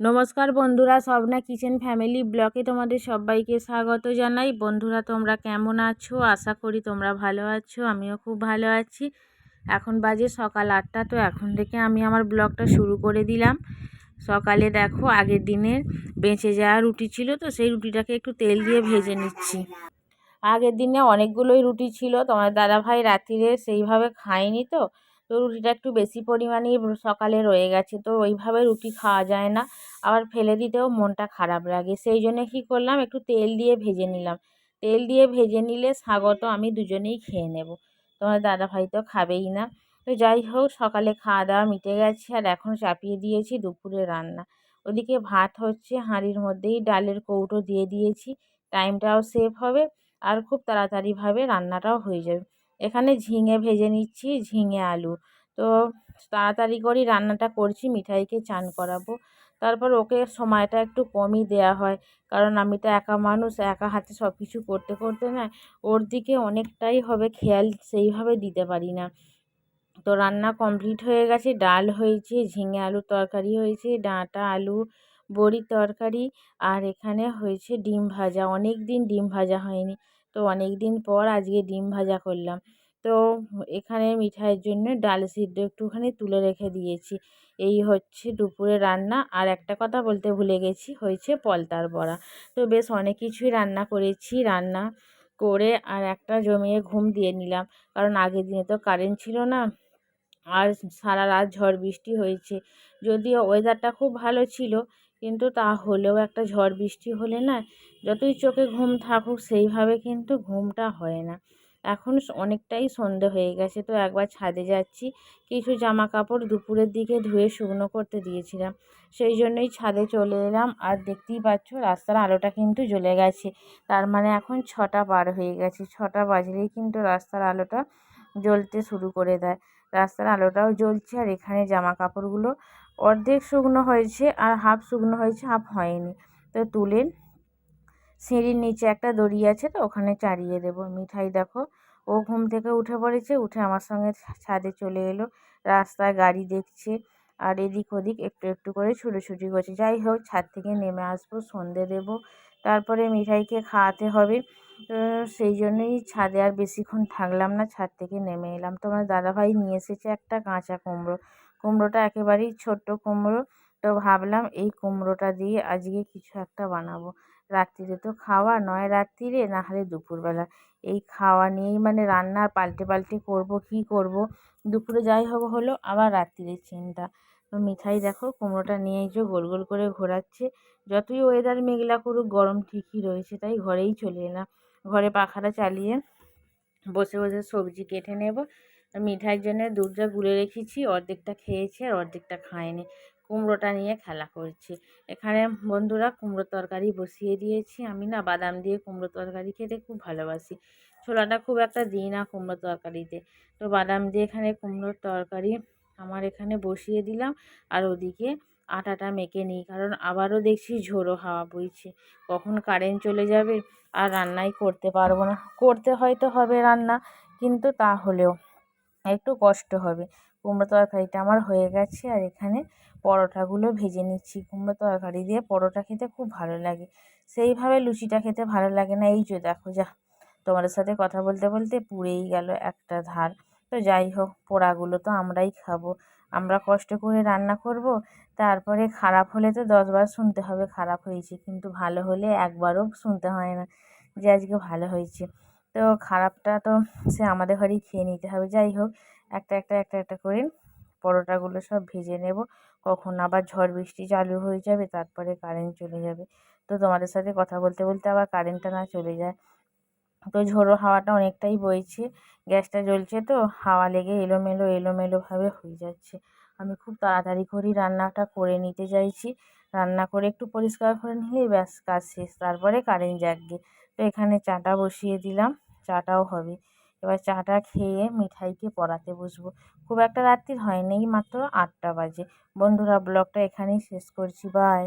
নমস্কার বন্ধুরা, Swapna kitchen family ব্লকে তোমাদের সবাইকে স্বাগত জানাই। বন্ধুরা, তোমরা কেমন আছো? আশা করি তোমরা ভালো আছো, আমিও খুব ভালো আছি। এখন বাজে সকাল আটটা, তো এখন থেকে আমি আমার ব্লগটা শুরু করে দিলাম। সকালে দেখো, আগের দিনের বেঁচে যাওয়া রুটি ছিল, তো সেই রুটিটাকে একটু তেল দিয়ে ভেজে নিচ্ছি। আগের দিনে অনেকগুলোই রুটি ছিল, তোমার দাদাভাই রাত্রিরে সেইভাবে খায়নি তো তো রুটিটা একটু বেশি পরিমাণেই সকালে রয়ে গেছে। তো ওইভাবে রুটি খাওয়া যায় না। আবার ফেলে দিতেও মনটা খারাপ লাগে। সেই জন্য কী করলাম, একটু তেল দিয়ে ভেজে নিলাম। তেল দিয়ে ভেজে নিলে স্বাগত, আমি দুজনেই খেয়ে নেব। তোমার দাদাভাই তো খাবেই না। তো যাই হোক, সকালে খাওয়া দাওয়া মিটে গেছে আর এখন চাপিয়ে দিয়েছি দুপুরে রান্না। ওদিকে ভাত হচ্ছে, হাঁড়ির মধ্যেই ডালের কৌটো দিয়ে দিয়েছি। টাইমটাও সেভ হবে আর খুব তাড়াতাড়িভাবে রান্নাটাও হয়ে যাবে। এখানে ঝিঙে ভেজে নিচ্ছি, ঝিঙে আলু। তো তাড়াতাড়ি করেই রান্নাটা করছি, মিঠাইকে চান করাবো। তারপর ওকে সময়টা একটু কমই দেওয়া হয়, কারণ আমি তো একা মানুষ, একা হাতে সব কিছু করতে করতে না ওর দিকে অনেকটাই হবে খেয়াল, সেইভাবে দিতে পারি না। তো রান্না কমপ্লিট হয়ে গেছে, ডাল হয়েছে, ঝিঙে আলুর তরকারি হয়েছে, ডাঁটা, আলু, বড়ির তরকারি, আর এখানে হয়েছে ডিম ভাজা। অনেক দিন ডিম ভাজা হয়নি, তো অনেক দিন পর আজকে ডিম ভাজা করলাম। তো এখানে মিঠাইয়ের জন্য ডাল সিদ্ধ একটুখানি তুলে রেখে দিয়েছি। এই হচ্ছে দুপুরে রান্না। আর একটা কথা বলতে ভুলে গেছি, হয়েছে পলতার বড়া। তো বেশ অনেক কিছুই রান্না করেছি, রান্না করে আর একটা জমিয়ে ঘুম দিয়ে নিলাম। কারণ আগের দিনে তো কারেন্ট ছিল না। আর সারা রাত ঝড় বৃষ্টি হয়েছে। যদিও ওয়েদারটা খুব ভালো ছিল, কিন্তু তা হলেও একটা ঝড় বৃষ্টি হলে না, যতই চোখে ঘুম থাকুক, সেইভাবে কিন্তু ঘুমটা হয় না। এখন অনেকটাই সন্ধে হয়ে গেছে। তো একবার ছাদে যাচ্ছি। কিছু জামা কাপড় দুপুরের দিকে ধুয়ে শুকনো করতে দিয়েছিলাম। সেই জন্যই ছাদে চলে এলাম। আর দেখতেই পাচ্ছ, রাস্তার আলোটা কিন্তু জ্বলে গেছে। তার মানে এখন ছটা পার হয়ে গেছে। ছটা বাজলেই কিন্তু রাস্তার আলোটা জ্বলতে শুরু করে দেয়। রাস্তার আলোটাও জ্বলছে আর এখানে জামা কাপড়গুলো অর্ধেক শুকনো হয়েছে আর হাফ শুকনো হয়েছে, হাফ হয়নি। তো তুলে সিঁড়ির নিচে একটা দড়ি আছে তো, ওখানে চারিয়ে দেবো। মিঠাই দেখো, ও ঘুম থেকে উঠে পড়েছে, উঠে আমার সঙ্গে ছাদে চলে এলো, রাস্তায় গাড়ি দেখছে আর এদিক ওদিক একটু একটু করে ছুটোছুটি করছে। যাই হোক, ছাদ থেকে নেমে আসব, সন্ধে দেব, তারপরে মিঠাইকে খাওয়াতে হবে। তো সেই জন্যই ছাদে আর বেশিক্ষণ থাকলাম না, ছাদ থেকে নেমে এলাম। তো আমার দাদাভাই নিয়ে এসেছে একটা কাঁচা কুমড়ো। কুমড়োটা একেবারেই ছোট্ট কুমড়ো, তো ভাবলাম এই কুমড়োটা দিয়ে আজকে কিছু একটা বানাবো। রাত্রিরে তো খাওয়া নয় রাত্রিরে? না হলে দুপুরবেলা। এই খাওয়া নিয়েই মানে রান্না পাল্টে পাল্টে করব, কি করব? দুপুরে যাই হোক হলো, আবার রাত্রিরের চিন্তা। তো মিঠাই দেখো, কুমড়োটা নিয়ে যে গোল গোল করে ঘোরাচ্ছে। যতই ওয়েদার মেঘলা করুক, গরম ঠিকই রয়েছে, তাই ঘরেই চলে এলাম ঘরে পাখাটা চালিয়ে বসে বসে সবজি কেটে নেব। মিঠাইয়ের জন্য দুধটা গুলে রেখেছি, অর্ধেকটা খেয়েছে আর অর্ধেকটা খায়নি কুমড়োটা নিয়ে খেলা করছে। এখানে বন্ধুরা কুমড়ো তরকারি বসিয়ে দিয়েছি। আমি না বাদাম দিয়ে কুমড়ো তরকারি খেতে খুব ভালোবাসি। ছোলাটা খুব একটা দিই না কুমড়ো তরকারিতে। তো বাদাম দিয়ে এখানে কুমড়োর তরকারি আমার এখানে বসিয়ে দিলাম। আর ওদিকে আটাটা মেখে নিই। কারণ আবারও দেখছি ঝোড়ো হাওয়া বইছে। কখন কারেন্ট চলে যাবে আর রান্নাই করতে পারব না। করতে হয়তো হবে রান্না, কিন্তু তা হলেও একটু কষ্ট হবে। কুমড়ো তরকারিটা আমার হয়ে গেছে আর এখানে পরোটাগুলো ভেজে নিচ্ছি। কুমড়ো তরকারি দিয়ে পরোটা খেতে খুব ভালো লাগে। সেইভাবে লুচিটা খেতে ভালো লাগে না। এই যে দেখো, যা তোমাদের সাথে কথা বলতে বলতে পুড়েই গেল একটা ধার। তো যাই হোক, পোড়াগুলো তো আমরাই খাব। আমরা কষ্ট করে রান্না করব, তারপরে খারাপ হলে তো দশবার শুনতে হবে খারাপ হয়েছে, কিন্তু ভালো হলে একবারও শুনতে হয় না যে আজকে ভালো হয়েছে। তো খারাপটা তো সে আমাদের ঘরেই খেয়ে নিতে হবে। যাই হোক একটা একটা একটা একটা করে পরোটাগুলো সব ভেজে নেব। কখন আবার ঝড় বৃষ্টি চালু হয়ে যাবে, তারপরে কারেন্ট চলে যাবে। তো তোমাদের সাথে কথা বলতে বলতে আবার কারেন্টটা না চলে যায়। তো ঝোড়ো হাওয়াটা অনেকটাই বইছে, গ্যাসটা জ্বলছে তো, হাওয়া লেগে এলোমেলো এলোমেলোভাবে হয়ে যাচ্ছে। আমি খুব তাড়াতাড়ি করেই রান্নাটা করে নিতে চাইছি। রান্না করে একটু পরিষ্কার করে নিলেই ব্যাস, কাজ শেষ। তারপরে কারেন্ট জাগবে। তো এখানে চাটা বসিয়ে দিলাম, চাটাও হবে। এবার চাটা খেয়ে মিঠাইকে পড়াতে বসবো। খুব একটা রাত্রির হয়নি মাত্র আটটা বাজে। বন্ধুরা, ব্লগটা এখানেই শেষ করছি। বাই